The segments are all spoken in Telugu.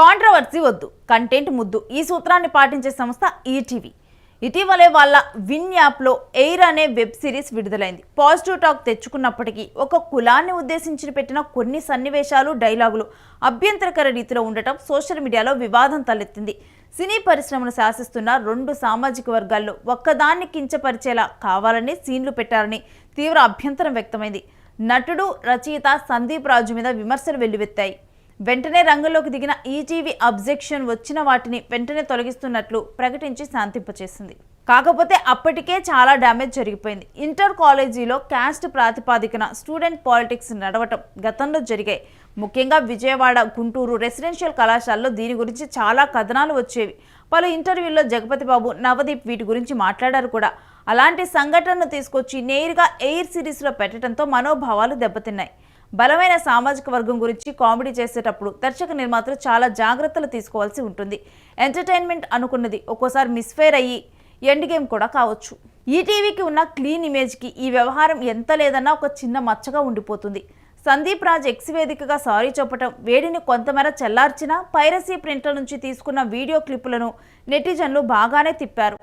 కాంట్రవర్సీ వద్దు కంటెంట్ ముద్దు. ఈ సూత్రాన్ని పాటించే సంస్థ ఈటీవీ. ఇటీవలే వాళ్ళ విన్ యాప్లో ఎయిర్ అనే వెబ్ సిరీస్ విడుదలైంది. పాజిటివ్ టాక్ తెచ్చుకున్నప్పటికీ ఒక కులాన్ని ఉద్దేశించి పెట్టిన కొన్ని సన్నివేశాలు డైలాగులు అభ్యంతరకర రీతిలో ఉండటం సోషల్ మీడియాలో వివాదం తలెత్తింది. సినీ పరిశ్రమను శాసిస్తున్న రెండు సామాజిక వర్గాల్లో ఒక్కదాన్ని కించపరిచేలా కావాలని సీన్లు పెట్టారని తీవ్ర అభ్యంతరం వ్యక్తమైంది. నటుడు రచయిత సందీప్ రాజు మీద విమర్శలు వెల్లువెత్తాయి. వెంటనే రంగంలోకి దిగిన ఈటీవీ అబ్జెక్షన్ వచ్చిన వాటిని వెంటనే తొలగిస్తున్నట్లు ప్రకటించి శాంతింపచేసింది. కాకపోతే అప్పటికే చాలా డ్యామేజ్ జరిగిపోయింది. ఇంటర్ కాలేజీలో క్యాస్ట్ ప్రాతిపాదికన స్టూడెంట్ పాలిటిక్స్ నడవటం గతంలో జరిగాయి ముఖ్యంగా విజయవాడ గుంటూరు రెసిడెన్షియల్ కళాశాలలో దీని గురించి చాలా కథనాలు వచ్చేవి. పలు ఇంటర్వ్యూల్లో జగపతి బాబు నవదీప్ వీటి గురించి మాట్లాడారు కూడా. అలాంటి సంఘటనను తీసుకొచ్చి నేరుగా ఎయిర్ సిరీస్లో పెట్టడంతో మనోభావాలు దెబ్బతిన్నాయి. బలమైన సామాజిక వర్గం గురించి కామెడీ చేసేటప్పుడు దర్శక నిర్మాతలు చాలా జాగ్రత్తలు తీసుకోవాల్సి ఉంటుంది. ఎంటర్టైన్మెంట్ అనుకున్నది ఒక్కోసారి మిస్ఫైర్ అయ్యి ఎండ్ గేమ్ కూడా కావచ్చు. ఈటీవీకి ఉన్న క్లీన్ ఇమేజ్కి ఈ వ్యవహారం ఎంత లేదన్నా ఒక చిన్న మచ్చగా ఉండిపోతుంది. సందీప్ రాజ్ ఎక్స్ వేదికగా సారీ చెప్పటం వేడిని కొంతమేర చల్లార్చిన పైరసీ ప్రింట్ల నుంచి తీసుకున్న వీడియో క్లిప్పులను నెటిజన్లు బాగానే తిప్పారు.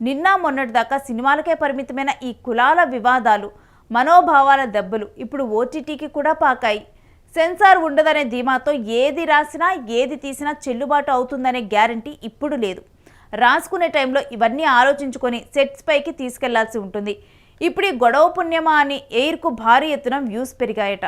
నిన్న మొన్నటిదాకా సినిమాలకే పరిమితమైన ఈ కులాల వివాదాలు మనోభావాల దెబ్బలు ఇప్పుడు ఓటీటీకి కూడా పాకాయి. సెన్సార్ ఉండదనే ధీమాతో ఏది రాసినా ఏది తీసినా చెల్లుబాటు అవుతుందనే గ్యారంటీ ఇప్పుడు లేదు. రాసుకునే టైంలో ఇవన్నీ ఆలోచించుకొని సెట్స్ పైకి తీసుకెళ్ళాల్సి ఉంటుంది. ఇప్పుడు ఈ గొడవ పుణ్యమా అని ఎయిర్కు భారీ ఎత్తున వ్యూస్ పెరిగాయట.